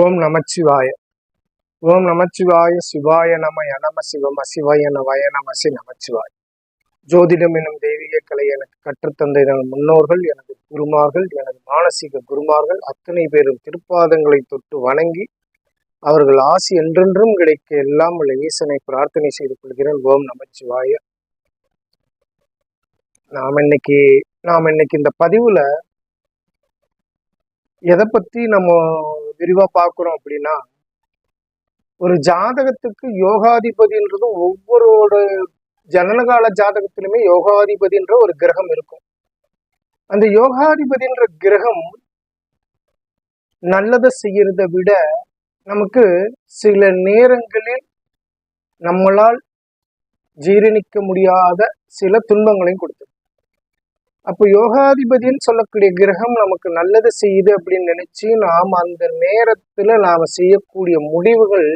ஓம் நமச்சிவாய. ஓம் நமச்சிவாய சிவாய நம நம சிவம சிவாய நவாய நமசி நமச்சிவாய். ஜோதிடம் எனும் தெய்வீக கலை எனக்கு கற்றுத்தந்த எனது முன்னோர்கள் எனது குருமார்கள் எனது மானசீக குருமார்கள் அத்தனை பேரும் திருப்பாதங்களை தொட்டு வணங்கி அவர்கள் ஆசி என்றென்றும் கிடைக்க எல்லாம் உள்ள ஈசனை பிரார்த்தனை செய்து கொள்கிறேன். ஓம் நமச்சிவாய. நாம் இன்னைக்கு நாம் இன்னைக்கு இந்த பதிவுல எதை பத்தி நம்ம விரிவா பார்க்குறோம் அப்படின்னா ஒரு ஜாதகத்துக்கு யோகாதிபதின்றது ஒவ்வொருவோட ஜனனகால ஜாதகத்திலுமே யோகாதிபதின்ற ஒரு கிரகம் இருக்கும். அந்த யோகாதிபதின்ற கிரகம் நல்லதை செய்யறதை விட நமக்கு சில நேரங்களில் நம்மளால் ஜீரணிக்க முடியாத சில துன்பங்களையும் கொடுத்தது அப்போ யோகாதிபதின்னு சொல்லக்கூடிய கிரகம் நமக்கு நல்லது செய்யுது அப்படின்னு நினைச்சு நாம் அந்த நேரத்துல நாம செய்யக்கூடிய முடிவுகள்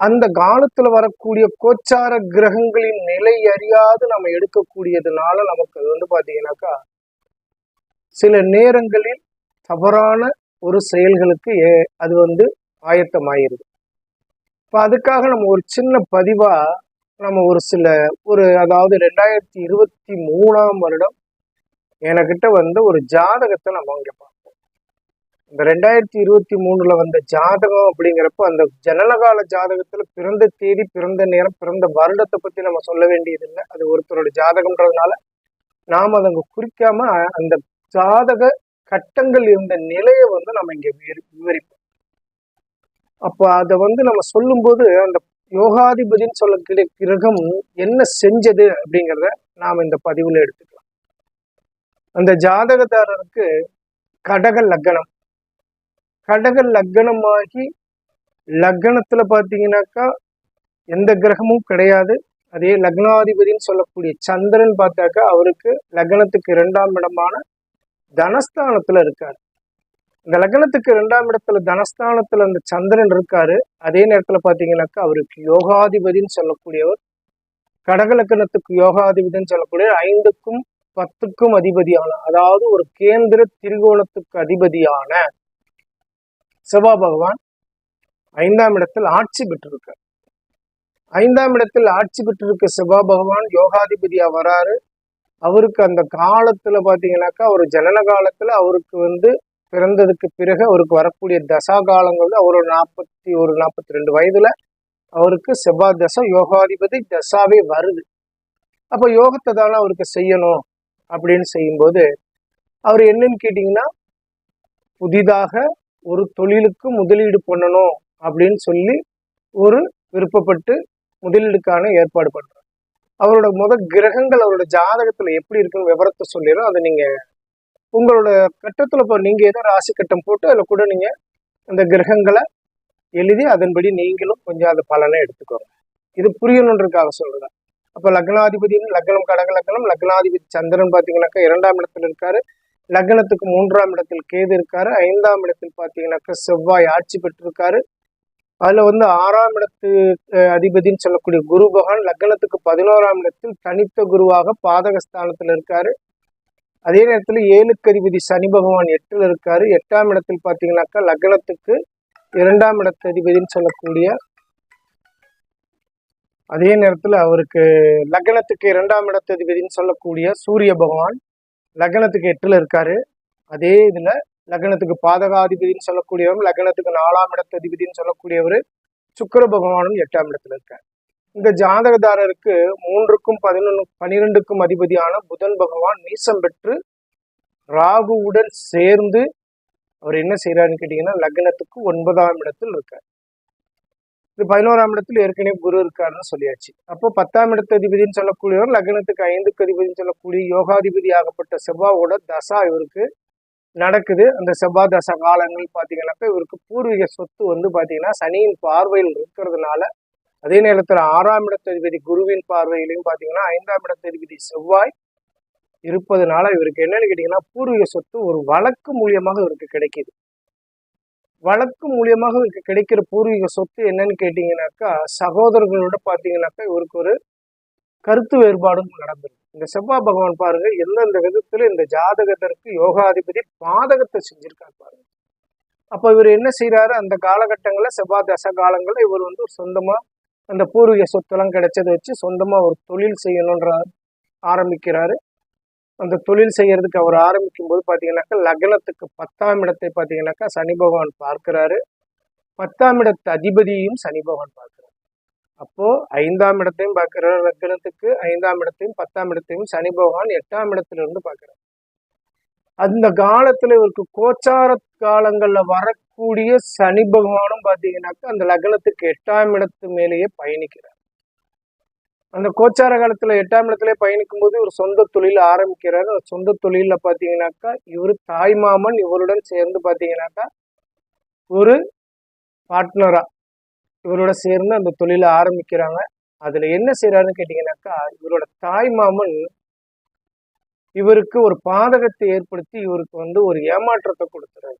அந்த காலத்துல வரக்கூடிய கோச்சார கிரகங்களின் நிலை அறியாது நம்ம எடுக்கக்கூடியதுனால நமக்கு அது வந்து பாத்தீங்கன்னாக்கா சில நேரங்களில் தவறான ஒரு செயல்களுக்கு ஏ- அது வந்து ஆயத்தமாயிருது. இப்போ அதுக்காக நம்ம ஒரு சின்ன பதிவா நம்ம ஒரு சில ஒரு அதாவது ரெண்டாயிரத்தி இருபத்தி மூணாம் வருடம் எனக்கிட்ட வந்து ஒரு ஜாதகத்தை நம்ம இங்க பார்ப்போம். இந்த ரெண்டாயிரத்தி இருபத்தி மூணுல வந்த ஜாதகம் அப்படிங்கிறப்ப அந்த ஜனனகால ஜாதகத்துல பிறந்த தேதி பிறந்த நேரம் பிறந்த வருடத்தை பத்தி நம்ம சொல்ல வேண்டியதில்லை. அது ஒருத்தரோட ஜாதகம்ன்றதுனால நாம் அதை அங்க குறிக்காம அந்த ஜாதக கட்டங்கள் இருந்த நிலையை வந்து நம்ம இங்க விவரி- விவரிப்போம். அப்போ அதை வந்து நம்ம சொல்லும்போது அந்த யோகாதிபதின்னு சொல்லக்கூடிய கிரகம் என்ன செஞ்சது அப்படிங்கிறத நாம் இந்த பதிவில் எடுத்துக்கலாம். அந்த ஜாதகதாரருக்கு கடக லக்னம். கடக லக்னமாகி லக்னத்துல பார்த்தீங்கன்னாக்கா எந்த கிரகமும் கிடையாது. அதே லக்னாதிபதின்னு சொல்லக்கூடிய சந்திரன் பார்த்தாக்கா அவருக்கு லக்னத்துக்கு இரண்டாம் இடமான தனஸ்தானத்துல இருக்காரு. இந்த லக்னத்துக்கு ரெண்டாம் இடத்துல தனஸ்தானத்துல அந்த சந்திரன் இருக்காரு. அதே நேரத்துல பாத்தீங்கன்னாக்கா அவருக்கு யோகாதிபதின்னு சொல்லக்கூடியவர். கடக லக்னத்துக்கு யோகாதிபதின்னு சொல்லக்கூடிய ஐந்துக்கும் பத்துக்கும் அதிபதியான அதாவது ஒரு கேந்திர திரிகோணத்துக்கு அதிபதியான செவ்வாய் பகவான் ஐந்தாம் இடத்தில் ஆட்சி பெற்றிருக்கார். ஐந்தாம் இடத்தில் ஆட்சி பெற்றிருக்க செவ்வாய் பகவான் யோகாதிபதியா வராரு. அவருக்கு அந்த காலத்துல பாத்தீங்கன்னாக்கா ஒரு ஜனன காலத்துல அவருக்கு வந்து பிறந்ததுக்கு பிறகு அவருக்கு வரக்கூடிய தசா காலங்களில் அவர் நாற்பத்தி ஒரு நாற்பத்தி ரெண்டு வயதுல அவருக்கு செவ்வாய் தசை யோகாதிபதி தசாவே வருது. அப்போ யோகத்தை தானே அவருக்கு செய்யணும் அப்படின்னு செய்யும்போது அவர் என்னன்னு கேட்டிங்கன்னா புதிதாக ஒரு தொழிலுக்கு முதலீடு பண்ணணும் அப்படின்னு சொல்லி ஒரு விருப்பப்பட்டு முதலீடுக்கான ஏற்பாடு பண்ணுறார் அவரோட முத கிரகங்கள் அவரோட ஜாதகத்தில் எப்படி இருக்குன்னு விவரத்தை சொல்லிடும் அதை நீங்கள் உங்களோட கட்டத்தில் இப்போ நீங்கள் ஏதோ ராசி கட்டம் போட்டு அதில் கூட நீங்கள் அந்த கிரகங்களை எழுதி அதன்படி நீங்களும் கொஞ்சம் அதை பலனை எடுத்துக்கோங்க. இது புரியணுன்றதுக்காக சொல்கிறேன் அப்போ லக்னாதிபதி லக்னம் கடக லக்னம் லக்னாதிபதி சந்திரன் பாத்தீங்கன்னாக்கா இரண்டாம் இடத்துல இருக்காரு. லக்னத்துக்கு மூன்றாம் இடத்தில் கேது இருக்காரு. ஐந்தாம் இடத்தில் பார்த்தீங்கன்னாக்கா செவ்வாய் ஆட்சி பெற்றிருக்காரு. அதுல வந்து ஆறாம் இடத்து அதிபதினு அதிபதின்னு சொல்லக்கூடிய குரு பகவான் லக்னத்துக்கு பதினோராம் இடத்தில் தனித்த குருவாக பாதகஸ்தானத்தில் இருக்காரு. அதே நேரத்தில் ஏழுக்கு அதிபதி சனி பகவான் எட்டில் இருக்காரு. எட்டாம் இடத்தில் பார்த்தீங்கன்னாக்கா லக்னத்துக்கு இரண்டாம் இடத்து அதிபதின்னு சொல்லக்கூடிய அதே நேரத்தில் அவருக்கு லக்னத்துக்கு இரண்டாம் இடத்து அதிபதின்னு சொல்லக்கூடிய சூரிய பகவான் லக்னத்துக்கு எட்டில் இருக்காரு. அதே இதில் லக்னத்துக்கு பாதகாதிபதினு சொல்லக்கூடியவர் லக்னத்துக்கு நாலாம் இடத்து அதிபதின்னு சொல்லக்கூடியவர் சுக்கிர பகவானும் எட்டாம் இடத்துல இருக்கார். இந்த ஜாதகதாரருக்கு மூன்றுக்கும் பதினொன்று பனிரெண்டுக்கும் அதிபதியான புதன் பகவான் நீசம் பெற்று ராகுவுடன் சேர்ந்து அவர் என்ன செய்யறாருன்னு கேட்டீங்கன்னா லக்னத்துக்கு ஒன்பதாம் இடத்தில் இருக்கார். இது பதினோராம் இடத்துல ஏற்கனவே குரு இருக்காருன்னு சொல்லியாச்சு. அப்போ பத்தாம் இடத்து அதிபதினு சொல்லக்கூடியவர் லக்னத்துக்கு ஐந்துக்கு அதிபதினு சொல்லக்கூடிய யோகாதிபதி ஆகப்பட்ட செவ்வாவோட தசா இவருக்கு நடக்குது. அந்த செவ்வாய் தசா காலங்கள் பார்த்தீங்கன்னாக்கா இவருக்கு பூர்வீக சொத்து வந்து பார்த்தீங்கன்னா சனியின் பார்வையில் இருக்கிறதுனால அதே நேரத்தில் ஆறாம் இடத்து அதிபதி குருவின் பார்வையிலையும் பார்த்தீங்கன்னா ஐந்தாம் இடத்து அதிபதி செவ்வாய் இருப்பதனால இவருக்கு என்னன்னு கேட்டீங்கன்னா பூர்வீக சொத்து ஒரு வழக்கு மூலியமாக இவருக்கு கிடைக்கிது. வழக்கு மூலியமாக இவருக்கு கிடைக்கிற பூர்வீக சொத்து என்னன்னு கேட்டீங்கன்னாக்கா சகோதரர்களோட பார்த்தீங்கன்னாக்கா இவருக்கு ஒரு கருத்து வேறுபாடும் நடந்திருக்கு. இந்த செவ்வாய் பகவான் பாருங்க எந்தெந்த விதத்துல இந்த ஜாதகத்திற்கு யோகாதிபதி பாதகத்தை செஞ்சிருக்காரு பாருங்க. அப்போ இவர் என்ன செய்யறாரு அந்த காலகட்டங்களில் செவ்வாய் தச காலங்களில் இவர் வந்து ஒரு சொந்தமா அந்த பூர்வீக சொத்தெல்லாம் கிடைச்சதை வச்சு சொந்தமாக ஒரு தொழில் செய்யணுன்ற ஆரம்பிக்கிறாரு. அந்த தொழில் செய்யறதுக்கு அவர் ஆரம்பிக்கும் போது பார்த்தீங்கன்னாக்கா லக்னத்துக்கு பத்தாம் இடத்தை பார்த்தீங்கன்னாக்கா சனி பகவான் பார்க்கிறாரு. பத்தாம் இடத்து அதிபதியும் சனி பகவான் பார்க்கிறார். அப்போ ஐந்தாம் இடத்தையும் பார்க்கிறார் லக்னத்துக்கு ஐந்தாம் இடத்தையும் பத்தாம் இடத்தையும் சனி பகவான் எட்டாம் இடத்துல இருந்து பார்க்கிறார். அந்த காலத்துல இவருக்கு கோச்சார காலங்கள்ல வரக்கூடிய சனி பகவானும் பாத்தீங்கன்னாக்கா அந்த லக்னத்துக்கு எட்டாம் இடத்து மேலேயே பயணிக்கிறார். அந்த கோச்சார காலத்துல எட்டாம் இடத்துல பயணிக்கும் போது இவர் சொந்த தொழில் ஆரம்பிக்கிறாரு. சொந்த தொழில பாத்தீங்கன்னாக்கா இவர் தாய் மாமன் இவருடன் சேர்ந்து பாத்தீங்கன்னாக்கா ஒரு பார்ட்னரா இவரோட சேர்ந்து அந்த தொழிலை ஆரம்பிக்கிறாங்க. அதுல என்ன செய்யறாருன்னு கேட்டீங்கன்னாக்கா இவரோட தாய் மாமன் இவருக்கு ஒரு பாதகத்தை ஏற்படுத்தி இவருக்கு வந்து ஒரு ஏமாற்றத்தை கொடுத்துறாரு.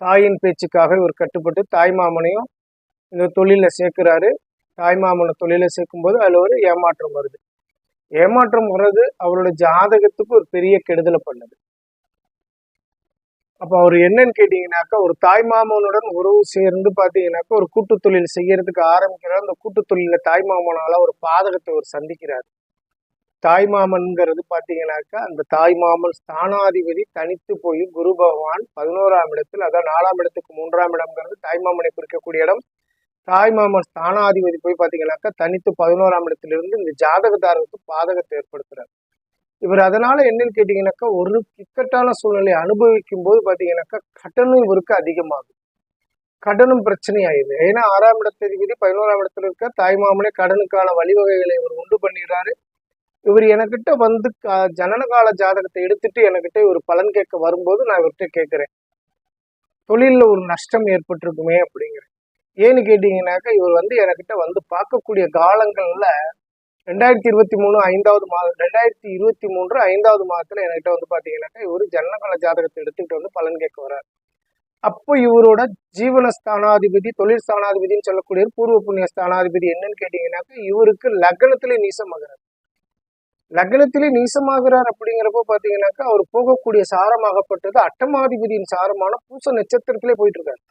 தாயின் பேச்சுக்காக இவர் கட்டுப்பட்டு தாய் மாமனையும் இந்த தொழில சேர்க்கிறாரு. தாய்மாமனை தொழில சேர்க்கும்போது அதில் ஒரு ஏமாற்றம் வருது. ஏமாற்றம் வர்றது அவரோட ஜாதகத்துக்கு ஒரு பெரிய கெடுதலை பண்ணுது. அப்போ அவர் என்னன்னு கேட்டீங்கன்னாக்கா ஒரு தாய்மாமனுடன் உறவு சேர்ந்து பார்த்தீங்கன்னாக்கா ஒரு கூட்டு தொழில் செய்யறதுக்கு ஆரம்பிக்கிறார். அந்த கூட்டு தொழில தாய்மாமனால ஒரு பாதகத்தை அவர் சந்திக்கிறார். தாய்மாமன்கிறது பாத்தீங்கன்னாக்கா அந்த தாய்மாமன் ஸ்தானாதிபதி தனித்து போய் குரு பகவான் பதினோராம் இடத்தில் அதான் நாலாம் இடத்துக்கு மூன்றாம் இடம்ங்கிறது தாய்மாமனை குறிக்கக்கூடிய இடம். தாய்மாமன் ஸ்தானாதிபதி போய் பார்த்தீங்கன்னாக்கா தனித்து பதினோராம் இடத்திலிருந்து இந்த ஜாதகதாரருக்கு பாதகத்தை ஏற்படுத்துறார். இவர் அதனால என்னன்னு கேட்டீங்கன்னாக்கா ஒரு கிக்கட்டான சூழ்நிலையை அனுபவிக்கும் போது பார்த்தீங்கன்னாக்கா கடனும் இவருக்கு அதிகமாகும். கடனும் பிரச்சனை ஆயிடுது ஏன்னா ஆறாம் இடத்ததிபதி பதினோராம் இடத்துல இருக்க தாய்மாமனே கடனுக்கான வழிவகைகளை இவர் உண்டு பண்ணிடுறாரு. இவர் எனக்கிட்ட வந்து ஜனனகால ஜாதகத்தை எடுத்துட்டு எனக்கிட்ட இவர் பலன் கேட்க வரும்போது நான் இவர்கிட்ட கேட்கிறேன். தொழிலில் ஒரு நஷ்டம் ஏற்பட்டிருக்குமே அப்படிங்கிறேன். ஏன்னு கேட்டீங்கன்னாக்கா இவர் வந்து எனக்கிட்ட வந்து பார்க்கக்கூடிய காலங்களில் ரெண்டாயிரத்தி இருபத்தி மூணு ஐந்தாவது மாதம் ரெண்டாயிரத்தி இருபத்தி மூன்று ஐந்தாவது மாதத்துல என்கிட்ட வந்து பாத்தீங்கன்னாக்கா இவர் ஜனனகால ஜாதகத்தை எடுத்துக்கிட்டு வந்து பலன் கேட்க வர்றாரு. அப்போ இவரோட ஜீவன ஸ்தானாதிபதி தொழில் ஸ்தானாதிபதினு சொல்லக்கூடிய பூர்வ புண்ணிய ஸ்தானாதிபதி என்னன்னு கேட்டீங்கன்னாக்கா இவருக்கு லக்னத்திலே நீசமாகிறார் லக்னத்திலே நீசமாகிறார் அப்படிங்கிறப்போ பார்த்தீங்கன்னாக்கா அவர் போகக்கூடிய சாரமாகப்பட்டது அட்டமாதிபதியின் சாரமான பூச நட்சத்திரத்திலே போயிட்டு இருக்காரு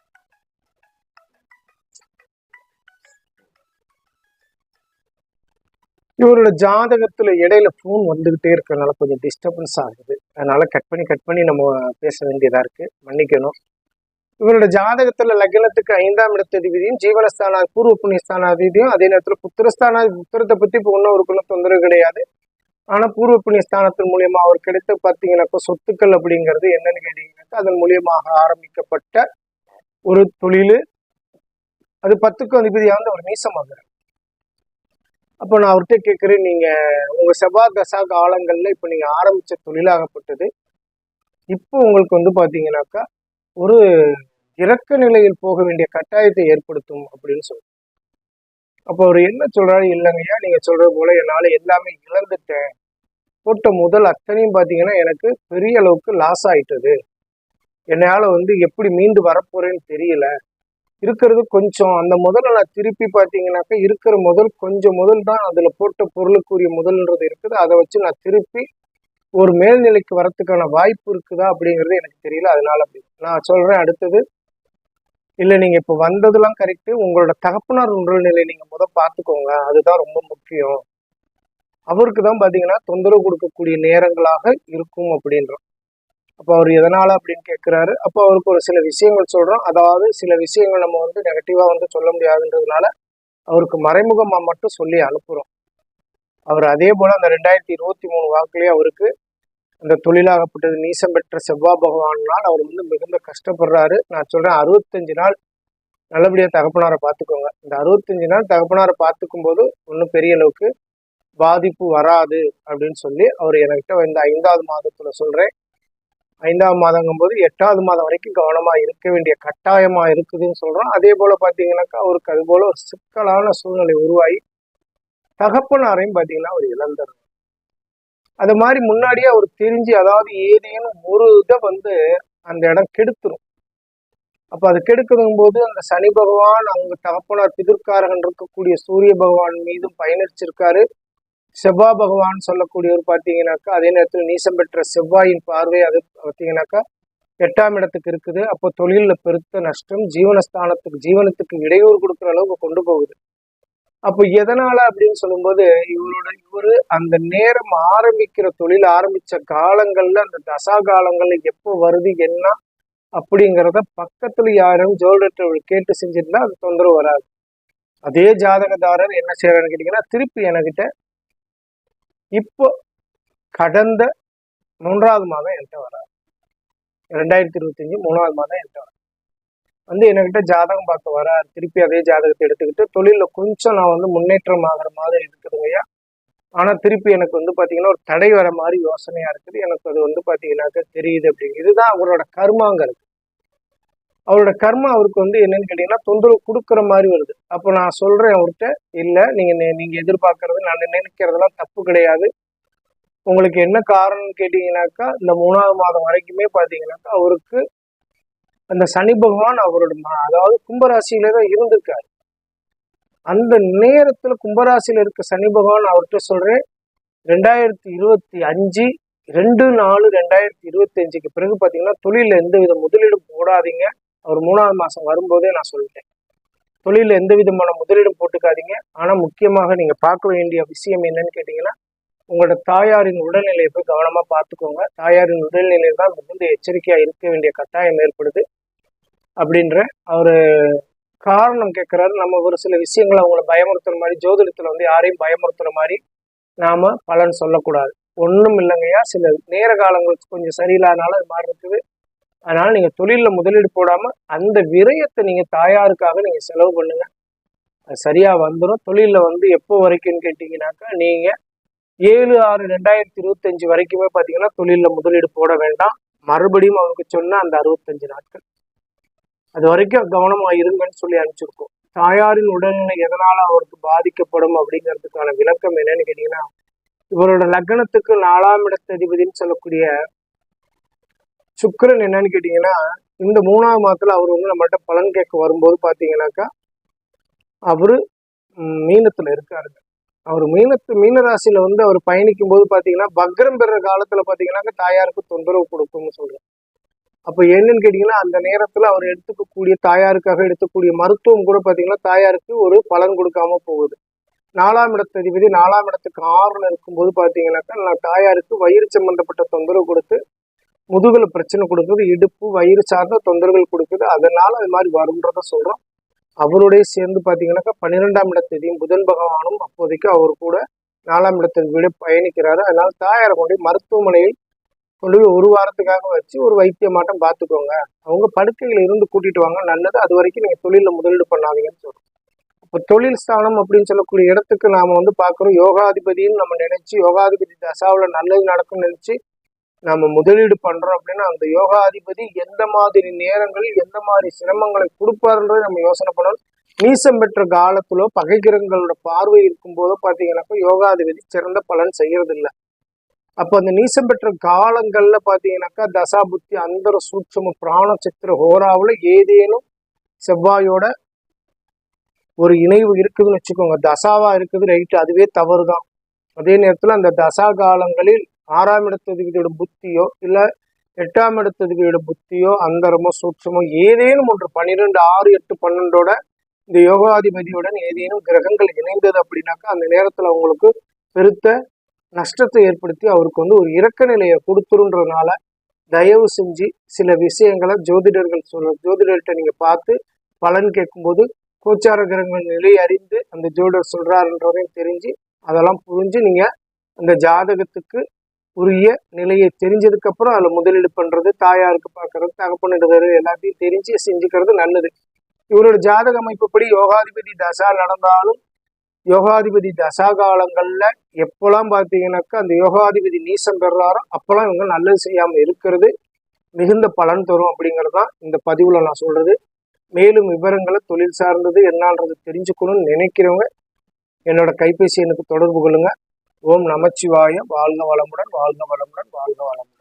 இவரோட ஜாதகத்துல இடையில ஃபோன் வந்துகிட்டே இருக்கிறதுனால கொஞ்சம் டிஸ்டர்பன்ஸ் ஆகுது. அதனால கட் பண்ணி கட் பண்ணி நம்ம பேச வேண்டியதா இருக்கு. மன்னிக்கணும். இவரோட ஜாதகத்துல லக்னத்துக்கு ஐந்தாம் இடத்ததிபதியும் ஜீவனஸ்தான பூர்வ புண்ணியஸ்தானாதிபதியும் அதே நேரத்துல புத்திரஸ்தானா புத்திரத்தை பத்தி இப்போ ஒன்றும் குணம் தொந்தரவு கிடையாது. ஆனா பூர்வ புண்ணிய ஸ்தானத்தின் மூலியமா அவர் கிடைத்த பார்த்தீங்கன்னாக்கா சொத்துக்கள் அப்படிங்கிறது என்னன்னு கேட்டீங்கன்னாக்கா அதன் மூலியமாக ஆரம்பிக்கப்பட்ட ஒரு தொழில். அது பத்துக்கும் அதிபதியாக வந்து அவர் நீசமாகிறார் அப்போ நான் அவர்கிட்ட கேட்குறேன் நீங்கள் உங்கள் செவ்வாய் தசா காலங்களில் இப்போ நீங்கள் ஆரம்பித்த தொழிலாகப்பட்டது இப்போ உங்களுக்கு வந்து பார்த்தீங்கன்னாக்கா ஒரு இறக்க நிலையில் போக வேண்டிய கட்டாயத்தை ஏற்படுத்தும் அப்படின்னு சொல்லுவோம் அப்போ அவர் என்ன சொல்கிறாரு இல்லைங்கய்யா நீங்கள் சொல்கிற போல என்னால் எல்லாமே இழந்துட்டேன். போட்ட முதல் அத்தனையும் பார்த்தீங்கன்னா எனக்கு பெரிய அளவுக்கு லாஸ் ஆயிட்டது. என்னால் வந்து எப்படி மீண்டு வரப்போறேன்னு தெரியல. இருக்கிறது கொஞ்சம் அந்த முதல்ல நான் திருப்பி பார்த்தீங்கன்னாக்கா இருக்கிற முதல் கொஞ்சம் முதல் தான் அதில் போட்ட பொருளுக்குரிய முதல்ன்றது இருக்குது. அதை வச்சு நான் திருப்பி ஒரு மேல்நிலைக்கு வரத்துக்கான வாய்ப்பு இருக்குதா அப்படிங்கிறது எனக்கு தெரியல. அதனால அப்படி. நான் சொல்கிறேன் அடுத்தது. இல்லை நீங்கள் இப்போ வந்ததெல்லாம் கரெக்டு உங்களோட தகப்பனார் உடல்நிலை நீங்கள் முத பார்த்துக்கோங்க. அதுதான் ரொம்ப முக்கியம். அவருக்கு தான் பார்த்தீங்கன்னா தொந்தரவு கொடுக்கக்கூடிய நேரங்களாக இருக்கும் அப்படின்றோம். அப்போ அவர் எதனால் அப்படின்னு கேட்குறாரு அப்போ அவருக்கு ஒரு சில விஷயங்கள் சொல்கிறோம் அதாவது சில விஷயங்கள் நம்ம வந்து நெகட்டிவாக வந்து சொல்ல முடியாதுன்றதுனால அவருக்கு மறைமுகமாக மட்டும் சொல்லி அனுப்புகிறோம் அவர் அதே போல் அந்த ரெண்டாயிரத்தி இருபத்தி மூணு வாக்குலேயே அவருக்கு அந்த தொழிலாகப்பட்டது நீசம் பெற்ற செவ்வாய் பகவானால் அவர் வந்து மிகுந்த கஷ்டப்படுறாரு. நான் சொல்கிறேன் அறுபத்தஞ்சு நாள் நல்லபடியாக தகப்பனாரை பார்த்துக்கோங்க. இந்த அறுபத்தஞ்சு நாள் தகப்பனாரை பார்த்துக்கும் போது ஒன்றும் பெரிய அளவுக்கு பாதிப்பு வராது அப்படின்னு சொல்லி அவர் என்கிட்ட இந்த ஐந்தாவது மாதத்துல சொல்றேன். ஐந்தாவது மாதங்கும் போது எட்டாவது மாதம் வரைக்கும் கவனமா இருக்க வேண்டிய கட்டாயமா இருக்குதுன்னு சொல்றோம். அதே போல பாத்தீங்கன்னாக்கா அவருக்கு அது போல ஒரு சிக்கலான சூழ்நிலை உருவாகி தகப்பனாரையும் பாத்தீங்கன்னா அவர் இழந்தார் அது மாதிரி முன்னாடியே அவர் தெரிஞ்சு அதாவது ஏதேனும் ஒரு இதை வந்து அந்த இடம் கெடுத்துரும். அப்ப அது கெடுக்குதுங்கும் போது அந்த சனி பகவான் அவங்க தகப்பனார் பிதிர்காரகன் இருக்கக்கூடிய சூரிய பகவான் மீதும் பயணிச்சிருக்காரு. செவ்வாய் பகவான் சொல்லக்கூடியவர் பார்த்தீங்கன்னாக்கா அதே நேரத்தில் நீசம் பெற்ற செவ்வாயின் பார்வை அது பார்த்தீங்கன்னாக்கா எட்டாம் இடத்துக்கு இருக்குது. அப்போ தொழிலில் பெருத்த நஷ்டம் ஜீவனஸ்தானத்துக்கு ஜீவனத்துக்கு இடையூறு கொடுக்குற அளவுக்கு கொண்டு போகுது. அப்போ எதனால அப்படின்னு சொல்லும்போது இவரோட இவரு அந்த நேரம் ஆரம்பிக்கிற தொழில் ஆரம்பிச்ச காலங்கள்ல அந்த தசா காலங்கள்ல எப்போ வருது என்ன அப்படிங்கிறத பக்கத்துல யாரும் ஜோதிடத்தை கேட்டு செஞ்சிருந்தா அது தொந்தரவு வராது. அதே ஜாதகதாரர் என்ன செய்யறாருன்னு கேட்டீங்கன்னா திருப்பி என்கிட்ட இப்போ கடந்த மூன்றாவது மாதம் என்கிட்ட வராது ரெண்டாயிரத்தி இருபத்தஞ்சு மூணாவது மாதம் என்கிட்ட வராது வந்து என்கிட்ட ஜாதகம் பார்க்க வரார். திருப்பி அதே ஜாதகத்தை எடுத்துக்கிட்டு தொழிலில் கொஞ்சம் நான் வந்து முன்னேற்றம் ஆகிற மாதிரி இருக்குதுங்கய்யா ஆனால் திருப்பி எனக்கு வந்து பார்த்தீங்கன்னா ஒரு தடை வர மாதிரி யோசனையாக இருக்குது. எனக்கு அது வந்து பார்த்தீங்கன்னாக்க தெரியுது அப்படிங்க இதுதான் அவரோட கர்மாங்கிறது. அவரோட கர்மா அவருக்கு வந்து என்னன்னு கேட்டீங்கன்னா தொந்தரவு கொடுக்குற மாதிரி வருது. அப்போ நான் சொல்றேன் அவர்கிட்ட இல்லை நீங்க நீங்க எதிர்பார்க்கறது நான் நினைக்கிறதெல்லாம் தப்பு கிடையாது. உங்களுக்கு என்ன காரணம்னு கேட்டீங்கன்னாக்கா இந்த மூணாவது மாதம் வரைக்குமே பார்த்தீங்கன்னாக்கா அவருக்கு அந்த சனி பகவான் அவரோட அதாவது கும்பராசியில தான் இருந்திருக்காரு. அந்த நேரத்துல கும்பராசியில இருக்க சனி பகவான் அவர்கிட்ட சொல்றேன் ரெண்டாயிரத்தி இருபத்தி அஞ்சு ரெண்டு நாலு ரெண்டாயிரத்தி இருபத்தி அஞ்சுக்கு பிறகு பார்த்தீங்கன்னா தொழில எந்த வித முதலீடும் போடாதீங்க. அவர் மூணாவது மாசம் வரும்போதே நான் சொல்லிட்டேன். தொழில எந்த விதமான முதலீடும் போட்டுக்காதீங்க. ஆனா முக்கியமாக நீங்க பார்க்க வேண்டிய விஷயம் என்னன்னு கேட்டீங்கன்னா உங்களோட தாயாரின் உடல்நிலையை போய் கவனமா பார்த்துக்கோங்க. தாயாரின் உடல்நிலையில் தான் மிகுந்த எச்சரிக்கையா இருக்க வேண்டிய கட்டாயம் ஏற்படுது. அப்படின்ற அவரு காரணம் கேட்கிறாரு நம்ம ஒரு சில விஷயங்களை அவங்கள பயமுறுத்துற மாதிரி ஜோதிடத்துல வந்து யாரையும் பயமுறுத்துற மாதிரி நாம பலன் சொல்லக்கூடாது. ஒன்றும் இல்லைங்கய்யா. சில நேர காலங்களுக்கு கொஞ்சம் சரியில்லாதனால அது மாறி இருக்குது அதனால நீங்க தொழில முதலீடு போடாம அந்த விரயத்தை நீங்க தாயாருக்காக நீங்க செலவு பண்ணுங்க. அது சரியா வந்துடும் தொழில வந்து எப்போ வரைக்கும்னு கேட்டீங்கன்னாக்கா நீங்க ஏழு ஆறு ரெண்டாயிரத்தி இருபத்தஞ்சு வரைக்குமே பார்த்தீங்கன்னா தொழிலில் முதலீடு போட வேண்டாம். மறுபடியும் அவருக்கு சொன்ன அந்த அறுபத்தஞ்சு நாட்கள். அது வரைக்கும் கவனமாக இருங்கன்னு சொல்லி அனுப்பிச்சிருக்கோம். தாயாரின் உடல்நிலை எதனால அவருக்கு பாதிக்கப்படும் அப்படிங்கிறதுக்கான விளக்கம் என்னன்னு கேட்டீங்கன்னா இவரோட லக்னத்துக்கு நாலாம் இடத்ததிபதினு சொல்லக்கூடிய சுக்கரன் என்னன்னு கேட்டீங்கன்னா இந்த மூணாவது மாதத்துல அவர் வந்து நம்மகிட்ட பலன் கேட்க வரும்போது பார்த்தீங்கன்னாக்கா அவரு மீனத்துல இருக்காருங்க அவர் மீனத்து மீனராசியில் வந்து அவர் பயணிக்கும் போது பாத்தீங்கன்னா பக்ரம் பெற காலத்துல பார்த்தீங்கன்னாக்கா தாயாருக்கு தொந்தரவு கொடுக்கும்னு சொல்றேன் அப்ப என்னன்னு கேட்டீங்கன்னா அந்த நேரத்துல அவர் எடுத்துக்கக்கூடிய தாயாருக்காக எடுத்துக்கூடிய மருத்துவம் கூட பாத்தீங்கன்னா தாயாருக்கு ஒரு பலன் கொடுக்காம போகுது. நாலாம் இடத்ததிபதி நாலாம் இடத்துக்கு ஆறுல இருக்கும்போது பாத்தீங்கன்னாக்கா நான் தாயாருக்கு வயிறு சம்பந்தப்பட்ட தொந்தரவு கொடுத்து முதுகில் பிரச்சனை கொடுக்குது இடுப்பு வயிறு சார்ந்த தொந்தரவுகள் கொடுக்குது. அதனால அது மாதிரி வரும்ன்றத சொல்கிறோம் அவருடைய சேர்ந்து பார்த்தீங்கன்னாக்கா பன்னிரெண்டாம் இடத்தையும் புதன் பகவானும் அப்போதைக்கு அவர் கூட நாலாம் இடத்துக்கு விட பயணிக்கிறாரு. அதனால தாயாரை கொண்டு மருத்துவமனையில் கொண்டு போய் ஒரு வாரத்துக்காக வச்சு ஒரு வைத்திய மாட்டம் பார்த்துக்கோங்க. அவங்க படுக்கையில் இருந்து கூட்டிட்டு வாங்க. நல்லது. அது வரைக்கும் நீங்கள் தொழிலில் முதலீடு பண்ணாதீங்கன்னு சொல்கிறோம் இப்போ தொழில் ஸ்தானம் அப்படின்னு சொல்லக்கூடிய இடத்துக்கு நாம் வந்து பார்க்குறோம். யோகாதிபதின்னு நம்ம நினச்சி யோகாதிபதி தசாவில் நல்லது நடக்கும்னு நினச்சி நம்ம முதலீடு பண்றோம் அப்படின்னா அந்த யோகாதிபதி எந்த மாதிரி நேரங்களில் எந்த மாதிரி சிரமங்களை கொடுப்பாருன்றதை நம்ம யோசனை பண்ணணும். மீசம் பெற்ற காலத்திலோ பகைகிரங்களோட பார்வை இருக்கும் போதோ பார்த்தீங்கன்னாக்கா யோகாதிபதி சிறந்த பலன் செய்யறது இல்லை அப்போ அந்த நீசம் பெற்ற காலங்கள்ல பார்த்தீங்கன்னாக்கா தசா புத்தி அந்தர சூட்சம பிராண சித்திர ஹோராவில் ஏதேனும் செவ்வாயோட ஒரு இணைவு இருக்குதுன்னு வச்சுக்கோங்க. தசாவா இருக்குது ரைட்டு அதுவே தவறு தான் அதே நேரத்தில் அந்த தசா காலங்களில் ஆறாம் இடத்ததிபதியோட புத்தியோ இல்லை எட்டாம் இடத்ததிபதியோட புத்தியோ அந்தரமோ சூட்சமோ ஏதேனும் ஒன்று பன்னிரெண்டு ஆறு எட்டு பன்னெண்டோட இந்த யோகாதிபதியுடன் ஏதேனும் கிரகங்கள் இணைந்தது அப்படின்னாக்கா அந்த நேரத்தில் அவங்களுக்கு பெருத்த நஷ்டத்தை ஏற்படுத்தி அவருக்கு வந்து ஒரு இறக்க நிலையை கொடுத்துருன்றதுனால தயவு செஞ்சு சில விஷயங்களை ஜோதிடர்கள் சொல்ற ஜோதிடர்கிட்ட நீங்க பார்த்து பலன் கேட்கும்போது கோச்சார கிரகங்கள் நிலை அறிந்து அந்த ஜோதிடர் சொல்றாருன்றதையும் தெரிஞ்சு அதெல்லாம் புரிஞ்சு நீங்க அந்த ஜாதகத்துக்கு உரிய நிலையை தெரிஞ்சதுக்கு அப்புறம் முதலீடு பண்றது தாயாருக்கு பார்க்கறது தகப்பனிடுறது எல்லாத்தையும் தெரிஞ்சு செஞ்சுக்கிறது நல்லது. இவரோட ஜாதக அமைப்புப்படி யோகாதிபதி தசா நடந்தாலும் யோகாதிபதி தசா காலங்கள்ல எப்பெல்லாம் பார்த்தீங்கன்னாக்கா அந்த யோகாதிபதி நீசம் பெறாரோ அப்பெல்லாம் இவங்க நல்லது செய்யாமல் இருக்கிறது. மிகுந்த பலன் தரும் அப்படிங்கிறது தான் இந்த பதிவுல நான் சொல்றது. மேலும் விவரங்களை தொழில் சார்ந்தது என்னன்றது தெரிஞ்சுக்கணும்னு நினைக்கிறவங்க என்னோட கைபேசி எனக்கு தொடர்பு கொள்ளுங்க. ஓம் நமச்சிவாய வாழ்க வளமுடன் வாழ்க வளமுடன் வாழ்க வளமுடன்.